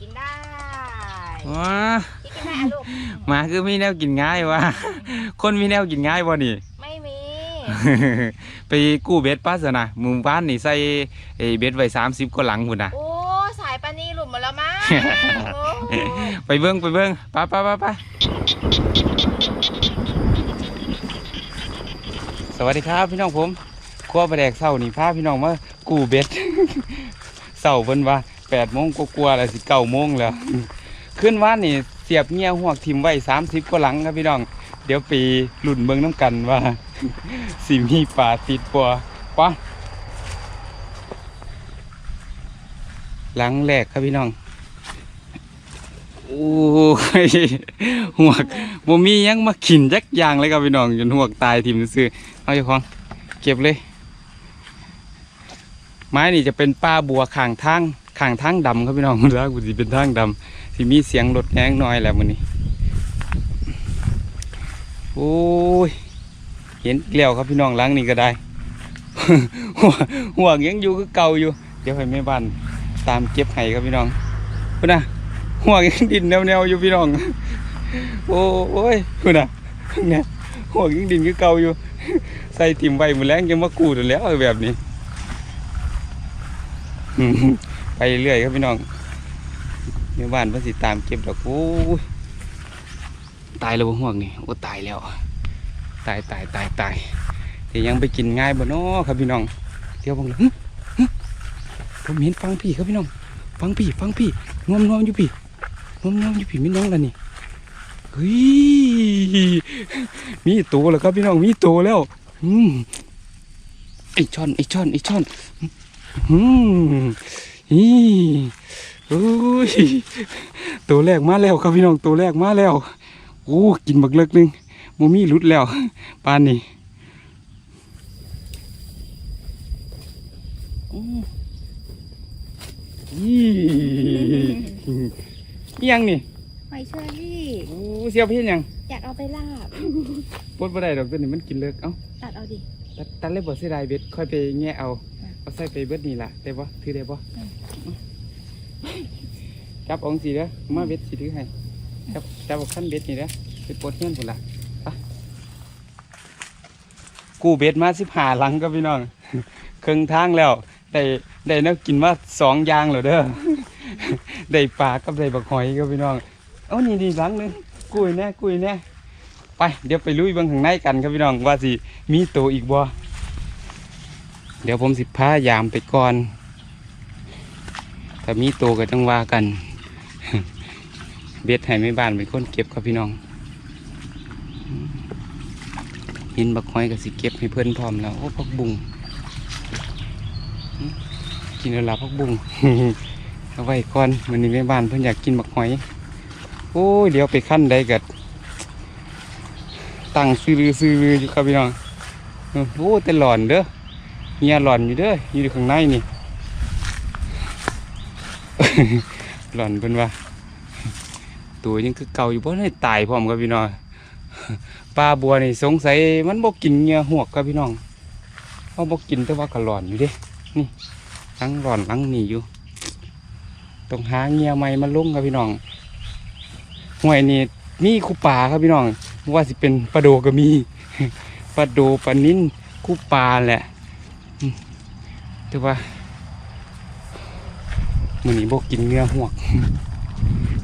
กินได้ว้าพี่กินได้อะลูก หมาคือมีแนวกินง่ายวะคนมีแนวกินง่ายบ่นี่ ไม่มี ไปกู้เบ็ดป้าสนะหมู่บ้านนี่ใส่ไอ้เบ็ดไว้สามสิบก็หลังพุ่นนะโอ้ สายปานีหลุดหมดแล้วมั้งโอ้โหไปเบิ้งไปเบิ้งไป้าป้าป้าป้าสวัสดีครับพี่น้องผมครัวประแดกเศร้านี่พาพี่น้องมากู้เบ็ด เศร้าเพิ่นว่า แปดโมงกลัวๆแล้วสิเก้าโมงแล้ว ขึ้นว่านนี่เสียบเงี้ยหวกทิมไว้สามสิบก็หลังครับพี่น้อง เดี๋ยวไปลุ่นเบิ่งน้ำกันว่าสิมีป่าติดปัวปะหลังแรกครับพี่น้องโอ้ยหวกบ่มียังมาขินจักยางเลยครับพี่น้องจนหวกตายทิมซื้อเอาเจ้าของเก็บเลย ไม้นี่จะเป็นป้าบัวข้างทาง ข้างทางดำครับพี่น้องแล้วกูสิเป็นทางดำสิมีเสียงรถแง้งน้อยแหละมื้อนี้โอ้ยเห็นแล้วครับพี่น้องล้างนี่ก็ได้หัวหัวยังอยู่คือเก่าอยู่ เดี๋ยวให้แม่บ้านตามเก็บให้ครับพี่น้องพุ่นนะหัวยังดินแนวๆอยู่พี่น้อง โอ้ยพุ่นนะเนี่ยหัวยังดินคือเก่าอยู่ ใส่ติ่มไว้หมดแรงยังมากูดแล้วแบบนี้อืม ไปเรื่อยครับพี่น้องในบ้านพิ่นสิตามเก็บดอกโอ้ยตายแล้วบ่ห่วงนี่โอ้ตายแล้ว ตายตายตายตายแต่ยังไปกินง่ายบ่นาะครับพี่น้องเดี๋ยวบังเลยหึหึผมเห็นฟังพี่ครับพี่น้อง ฟังพี่ฟังพี่งอมงอมอยู่พี่งอมงอมอยู่พี่ไม่น้องแล้วนี่เฮ้ยมีตัวแล้วครับพี่น้องมีตัวแล้วอืมไอช่อนไอช่อนไอช่อนอืม นี่โอ้ยตัวแรกมาแล้วครับพี่น้องตัวแรกมาแล้วโอ้กินบักเลิกหนึงโมมี่รุดแล้วปานนี้โอ้ยี่อิหยังนี่หอยเชอรี่โอ้เสียบเพี้ยนหยังอยากเอาไปลาบปดบ่ได้ดอกตัวนี้มันกินเลิกเอ้าตัดเอาดิตัดตัดเลยบ่เสียดายเบ็ดค่อยไปแง่เอา เอาใส่ไปเบิดนี่ล่ะได้บ่ถือได้บ่จับเองสีเด้อมาเบ็ดสิถือให้จับจับเอาขั้นเบ็ดนี่เด้อไปปลดเงี้ยนพุ่นละไปกู้เบ็ดมาสิบหาหลังก็พี่น้องครึ่งทางแล้วได้ได้แนักกินมาสองอย่างแล้วเด้อได้ปลากับได้บักหอยก็พี่น้องเอ้านี่นี่หลังหนึงกุ้ยแน่กุ้ยแน่ไปเดี๋ยวไปลุยเบิ่งข้างในกันครับพี่น้องว่าสิมีตัวอีกบ่ เดี๋ยวผมสิพายามไปก่อน ถ้ามีตัวก็ต้องว่ากัน เบ็ดให้ไม่บ้านเป็นคนเก็บครับพี่น้องหินบักหอยก็สิเก็บให้เพื่อนพร้อมแล้วโอ้พักบุงอื้อกินแล้วลาพักบุงเอาไว้ก่อนมันนี้แม่บ้านเพื่อนอยากกินบักหอยโอ้ยเดี๋ยวไปขั้นใดกัดตั้งซื้อลือซื้ออยู่ครับพี่น้องเออโอ้แต่หลอนเด้อ เงียหลอนอยู่เด้ออยู่ข้างในนี่ หล่อนเป็นว่า ตัวยังคือเก่าอยู่เพราะในตายพร้อมกับพี่น้องปลาบัวนี่สงสัยมันบ่กินเงื่อหวกกับพี่น้องเขาบ่กินแต่ว่าก็หลอนอยู่เด้นี่หลังหลอนหลังหนีอยู่ต้องหาเงื่อใหม่มาลงครับพี่น้องห้วยนี่มีคูปลาครับพี่น้องบ่ว่าสิเป็นปลาโดก็มีปลาโดปลานิ้นคูปลาแหละ แต่ว่ามือนี้บ่กินเนื้อหวก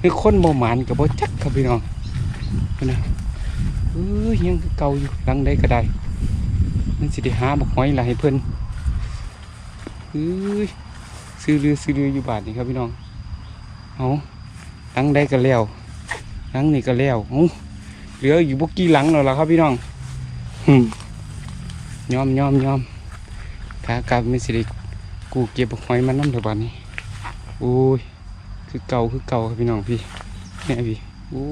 คือคนบ่หมานกับบ่จักครับพี่น้องนะเอ้ยยังเก่าอยู่ลังใดก็ได้มันสิได้หาบักหอยล่ะให้เพิ่นเอ้ยซื้อเรือซื้อเรืออยู่บาทนี่ครับพี่น้องเอาลังใดก็แล้วลังนี่ก็แล้วเอาเหลืออยู่บ่กี่หลังแล้วล่ะครับพี่น้องหึมยอมยอมยอมถ้ากลับไม่สิได้ กูเก็บหอยมานำเถอะบ้าดนี้โอ้ยคือเก่าคือเก่าครับพี่น้องพี่เนี่ยพี่โอ้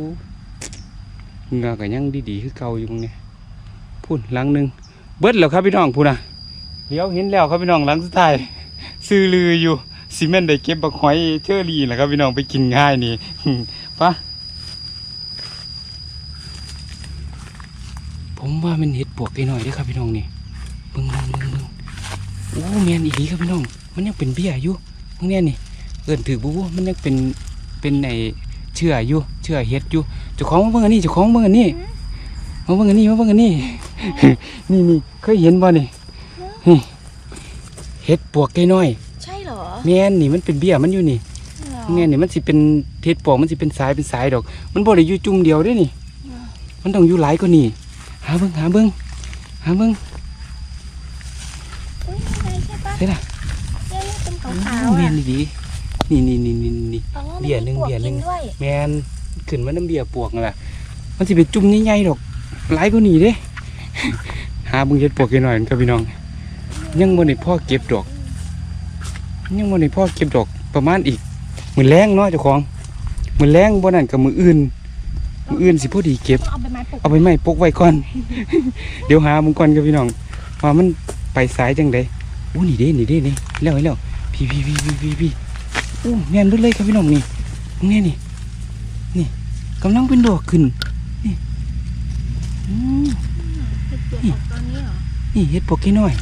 เงือก็ยังดีๆคือเก่าอยู่ตรงนี้พูดหลังหนึ่งเบิดแล้วครับพี่น้องพูดนะเดี๋ยวเห็นแล้วครับพี่น้องหลังสุดท้ายซื้อลืออยู่ซีเมนต์ได้เก็บบักหอยเชอรี่แหละครับพี่น้องไปกินง่ายนี่ปะผมว่ามันเห็ดปวกได้หน่อยด้อครับพี่น้องนี่เบิ่งเบิ่ง แมนอีหลีครับพี่น้อง มันยังเป็นเบี้ยอยู่ตรงเนี้ยนี่เอินถือบูบูมันยังเป็นเป็นไอ้เชื่ออยู่เชื่อเฮ็ดอยู่เจ้าของมาเบิ่งอันนี้เจ้าของมาเบิ่งอันนี้มาเบิ่งอันนี้มาเบิ่งอันนี้นี่นี่เคยเห็นบ่นี่นี่เฮ็ดปวกไก่น้อย ใช่เหรอแม่นนี่มันเป็นเบี้ยมันอยู่นี่เหรอแม่นนี่มันสิเป็นเฮ็ดปวกมันสิเป็นสายเป็นสายดอก มันบ่ได้อยู่จุ่มเดียวเด้นี่ มันต้องอยู่หลายกว่านี้หาเบิ่งหาเบิ่งหาเบิ่งอุ้ยนี่ไง ใช่ปะเด้ล่ะเนี่ยนี่เป็นขาวอ้าๆวแม่อะนดีนี่นี่นี่นี่นี่อ๋อมันเบี้ยหนึ่งมีปวกเบี้ยหนึ่งกิด้วยแมนขึ้นมาน้ำเบียร์ปวกนั่นแหละมันสิเป็นจุ่มใหญ่ๆดอกหลายกว่านี้เด้หาเบึงเฮ็ดปวกกันหน่อยกับพี่น้อง ยังบ่ได้พ่อเก็บดอก ยังบ่ได้พ่อเก็บดอกประมาณอีกมื้อแรงเนาะเจ้าของมื้อแรงบ่นั่นกับมื้ออื่นมื้ออื่นสิพอดีเก็บเอาใบไม้ปลูกเอาไปไม้ปกไว้ก่อน เดี๋ยวหามึงก่อนกับพี่น้องว่ามันไปสายจังได อู้นี่เด้นี่เด้นี่แล้วให้แล้วพี่พี่พี่พี่พี่พี่อู้แม่นเบิดเลยครับพี่น้องนี่ตรงนี้นี่นี่กำลังเป็นดอกขึ้นนี่อืมเห็ดเปลือกออกตอนนี้เหรอนี่เฮ็ดปวกแค่น้อย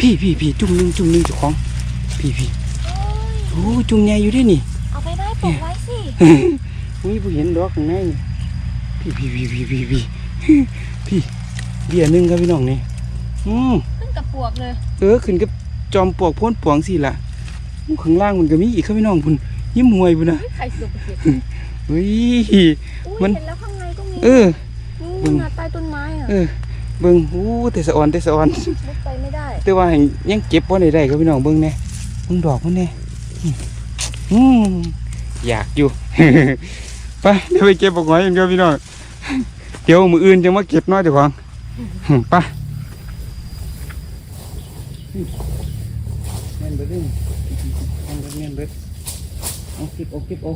พี่พี่พี่จุ่มหนึงจุ่มหนึงเจ้าของ พี่พี่โอ้ยโอ้จุ่มใหญ่อยู่เด้นี่เอาใบไม้ปลูกไว้สิอุ้ยผู้เห็นดอกข้างในนี่พี่พี่พี่พี่พี่พี่พี่เบี้ยหนึงครับพี่น้องนี่อืมขึ้น กับปวกเลยเออขึ้นกับจอมปลวกโพ้นปวงสิล่ะอู้ข้างล่างมันก็มีอีกครับพี่น้องพุ่นยิ้มมวยพุ่นนะเฮ้ยใครสุกเก็บเฮ้ยอุ้ยมันเห็นแล้วข้างในก็มีเออนี่มาใต้ต้นไม้อะเออเบิ่งอู้แต่สะออนแต่สะออนมุดไปไม่ได้แต่ว่าแห่งยังเก็บบ่ได้ได้ครับพี่น้องเบิ่งแน่เบิ่งดอกมันแน่อืมอืมอยากอยู่ไปเดี๋ยวไปเก็บบักหอยกันครับพี่น้องเดี๋ยวมื้ออื่นจะมาเก็บเน้อยเจ้าของอืมไป แม่นเบิดเด้อแม่นเบิดแม่นเบิดเอาเก็บเอาเก็บเอา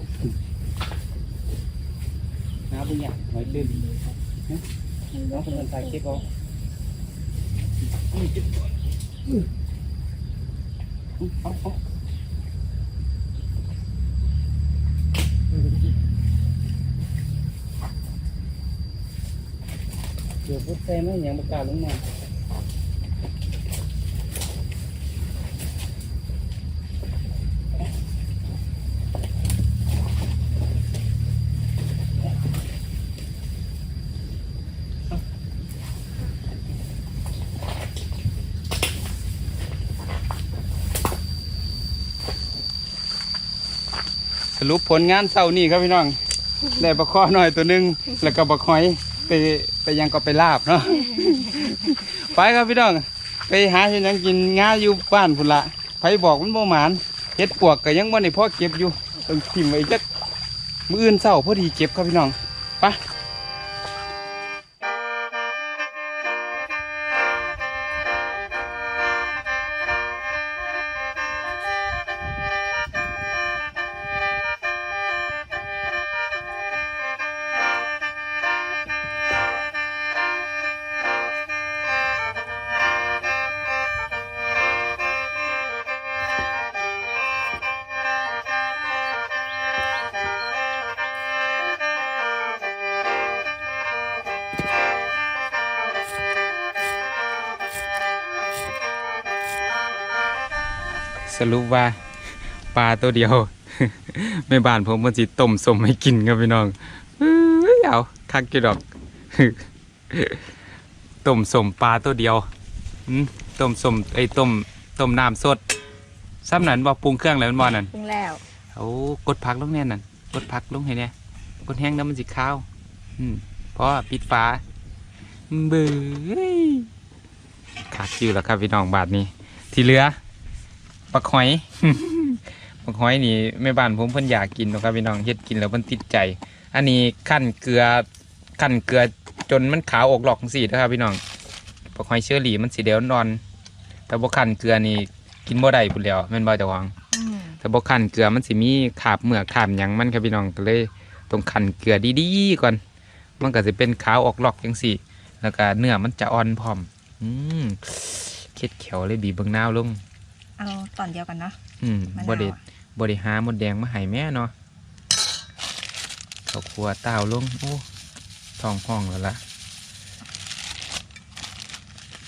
หาบ่ยากหอยเต้นเอาคนนั้นใส่เก็บเอาอืมเก็บก่อนอืมเอาเอาเดี๋ยวพุทธใส่ไม่ยังประกล้าศลงมา รุปผลงานเศร้านี่ครับพี่น้อง ได้ปลาข้อหน่อยตัวหนึง แล้วก็ปลาหอยไปไปยังก็ไปลาบเนาะ ไปครับพี่น้อง ไปหาเห็นยังกินง่าอยู่บ้านพุ่นละไผบอกมันบ่หมานเฮ็ดปวกก็ยังบ่ได้พ่อเก็บอยู่ต้องทิ่มไว้จักมื้ออื่นเช้าพอดีเก็บครับพี่น้อง ไป สรุปว่าปลาตัวเดียวแม่บ้านผมมันสิต้มสมให้กินครับพี่น้องเอ้ยเอาคักกี่ดอกต้มสมปลาตัวเดียวอืมต้มสมไอ้ยต้มต้มน้ำสดซ้ำนั้นบ่ปรุงเครื่องแล้วมันบ่นั่นปรุงแล้วเอากดพักลงแน่นั่นกดพักลงให้เนี่ยกดแห้งแล้วมันสิข้าวอืมเพราะว่าปิดฟ้าเบื่อคักอยู่แล้วครับพี่น้องบาทนี้ ที่เหลือ ปักหอย ปักหอยนี่แม่บ้านผมเพิ่นอยากกินเนาะครับพี่น้องเฮ็ดกินแล้วเพิ่นติดใจ อันนี้ขั้นเกลือขั้นเกลือจนมันขาวออกหลอกจังซี่นะครับพี่น้องปักหอยเชอรี่มันสีเดียวนอน แต่บ่ขั้นเกลือนี่กินบ่ได้พุ่นแล้วแม่นบ่เจ้าของอืมแต่บ่ขันเกลือมันสิมีขาบเหมือกขาบหยังมันครับพี่น้องก็เลยต้องขันเกลือดีๆก่อน มันก็สิเป็นขาวออกหลอกจังสี่ แล้วก็เนื้อมันจะอ่อนพร้อมอืมเค็ดเขียวเลยบีบเบิ่งนาวลง เอาตอนเดียวกันเนาะอืมมะนาวบ่ได้อะบ่ได้หาหมดแดงมาให้แม่เนาะข้าวคั่วเต้าวลงโอ้ท้องห้องแล้วล่ะ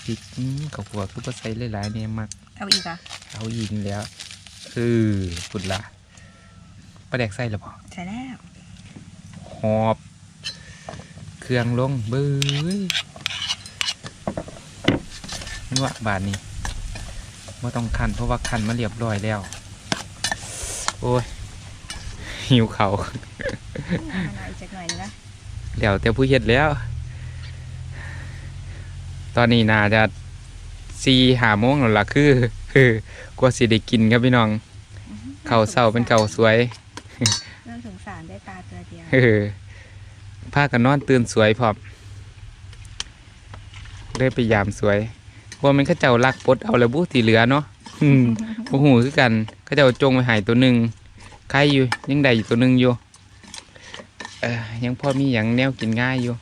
พริกอืมข้าวคั่วคือบ่ใส่หลายๆเนี่ยมัก เอาอีกอะเอาอีกแล้ว คือพุดละลาแดกใส่หรือเปล่าใช่แล้วหอบ เครื่องลงเบ้ยนี่ว่าบาทนี้ ไม่ต้องคันเพราะว่าคันมาเรียบร้อยแล้ว โอ้ย หิวเขาวมาหน่อยอีกจักหน่อยนึงนะเดี๋ยวแต่ผู้เฮ็ดแล้ว ตอนนี้น่าจะสี่หาโมงแล้วล่ะคือ คือกว่าสิได้กินครับพี่น้อง เขาวเศร้าเป็นเขาวสวยเรื่องสงสารได้ตาตัวเดียวเออผ้ากันนอนตื่นสวยพร้อมได้ไปยามสวย ว่ามันเขาเจ้าลักปลดเอาแล้วบุที่เหลือเนาะอืมโอ้โหคือกันเขาเจ้าจงไปใหายตัวหนึ่งใครอยู่ยังได้อยู่ตัวหนึ่งอยู่เออยังพอมีอย่างแนวกินง่ายอยู่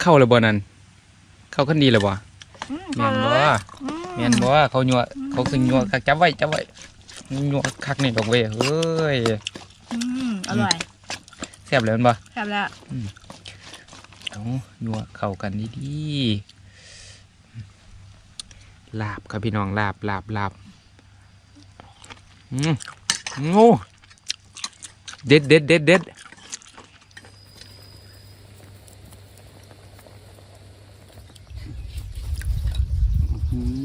เข้าเลยบ่นั่นเข้ากันดีเลยบ่อืมแม่นบ่อืมแม่นบ่เขาหยัวเขาคือหยัวคักจับไว้จับไว้หยัวคักนี่ดอกเว้ยเฮ้ยอืมอร่อยแซ่บเลยแมันบ่แซ่บแล้ว เอานัวเข้ากันดีๆลาบครับพี่น้องลาบลาบลาบอืมโอ้เด็ดเด็ดเด็ดเด็ด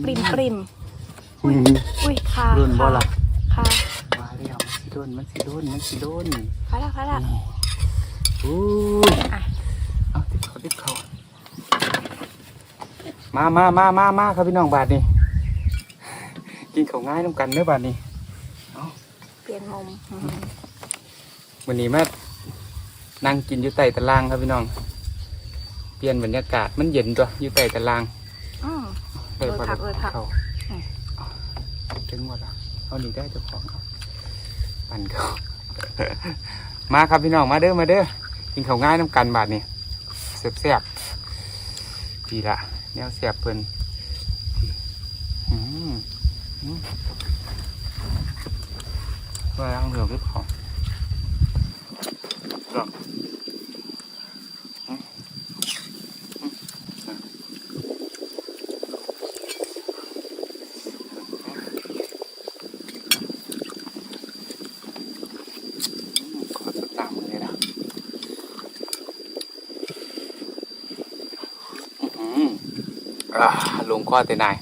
ปริมปริมอืมอุ้ยคาโดนบ่ล่ะคามาแล้วมันสิโดนมันสิโดนมันสิโดนคาแล้วคาแล้วอู้ย อะ เอาติดเขาติดเขา มามามามามาครับพี่น้องบาทนี่กินเขาวง่ายน้ำกันเด้อบาทนี่เปลี่ยนมุมอืมวันนี้มานั่งกินอยู่ใต้ตารางครับพี่น้อง เปลี่ยนบรรยากาศมันเย็นตัวอยู่ใต้ตารางอืมได้พอโรยผักโรยผักเขาอืมถึงหมดละเอานี่ได้เจ้าของเอาปั่นเขามาครับพี่น้องมาเด้อมาเด้อกินข้าวง่ายน้ำกันบาทนี่แซ่บๆดีละ แนวแสบเพิ่นอืมอืมว่าล้างเหลือหรือเปล่า ขอสตามเลยนะอื้อหืออ่า ลงข้อเตนาย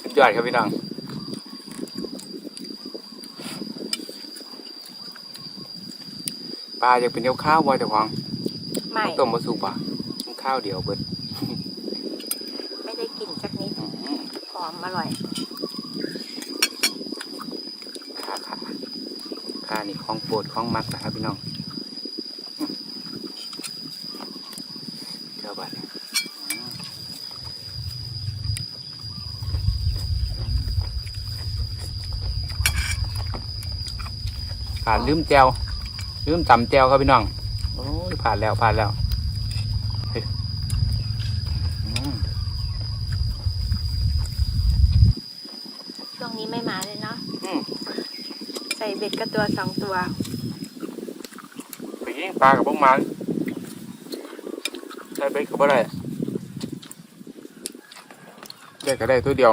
สุดยอดครับพี่น้องปลาอยากเป็นเดียวข้าวบ่เจ้าของไม่ต้มมาสุกป่ะกินข้าวเดียวเบิดไม่ได้กลิ่นสักนิดอื้อหือหอมอร่อยขาขาขานี่ของโปรดของมักนะครับพี่น้องอื้อเดี๋ยวบัดนี้อื้อ ผ่านลืมแจวลืมตำแจวครับพี่น้องโอ้ยผ่านแล้วผ่านแล้วเฮ้ยอืมช่วงนี้ไม่มาเลยเนาะอืมใส่เบ็ดก็ตัวสองตัวไปยิงปลากับพวกมันได้ไปกับอะไรได้ก็ได้ตัวเดียว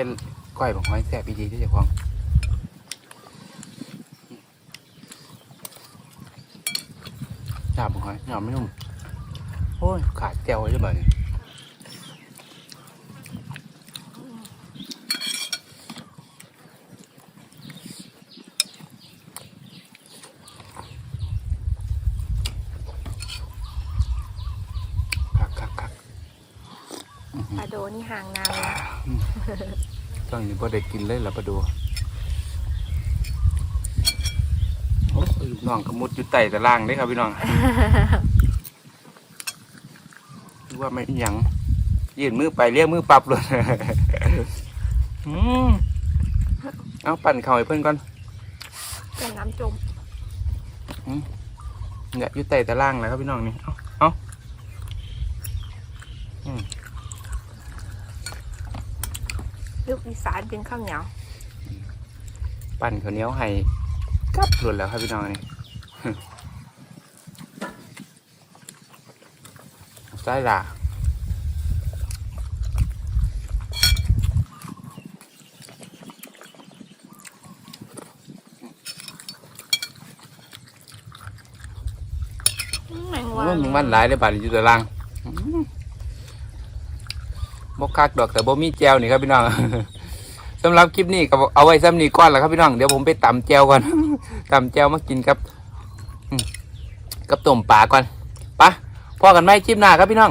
เป็นก้อยของหอยแสบอีดีที่เจ้าของหยาบหอยหยาบไม่นุ่มโอ้ยขาดแจวเลยบ่เนี่ยคักคักคักปลาโดนี่ห่างนานเลย นะตอนนี้พอได้กินเลยละประดูโอ้ยน้องขมุดอยู่ใต้ตารางได้ครับพี่น้องรู้ว่าไม่หยังยื่นมือไปเรียกมือปรับเลยเอาปั่นเข่าให้เพื่อนก่อนเป็นน้ำจมเนี่ยอยู่ใต้ตารางแล้วครับพี่น้องนี่ เอาเอา ลูกอีสานเป็นข้าวเหนียว ปั่นข้าวเหนียวให้กับหลุดแล้วครับพี่น้องนี่ใส่ละแมงโอ้วันมึงวันหลายเลยบาดนี้อยู่ตารางอื้อ บกคักดอกแต่บ่มีแจวนี่ครับพี่น้อง สำหรับคลิปนี้ก็เอาไว้ซ้ำนี้ก่อนแหละครับพี่น้องเดี๋ยวผมไปตำแจวก่อนตำแจวมากินครับกับต้มปลาก่อนปะพอกันไหมคลิปหน้าครับพี่น้อง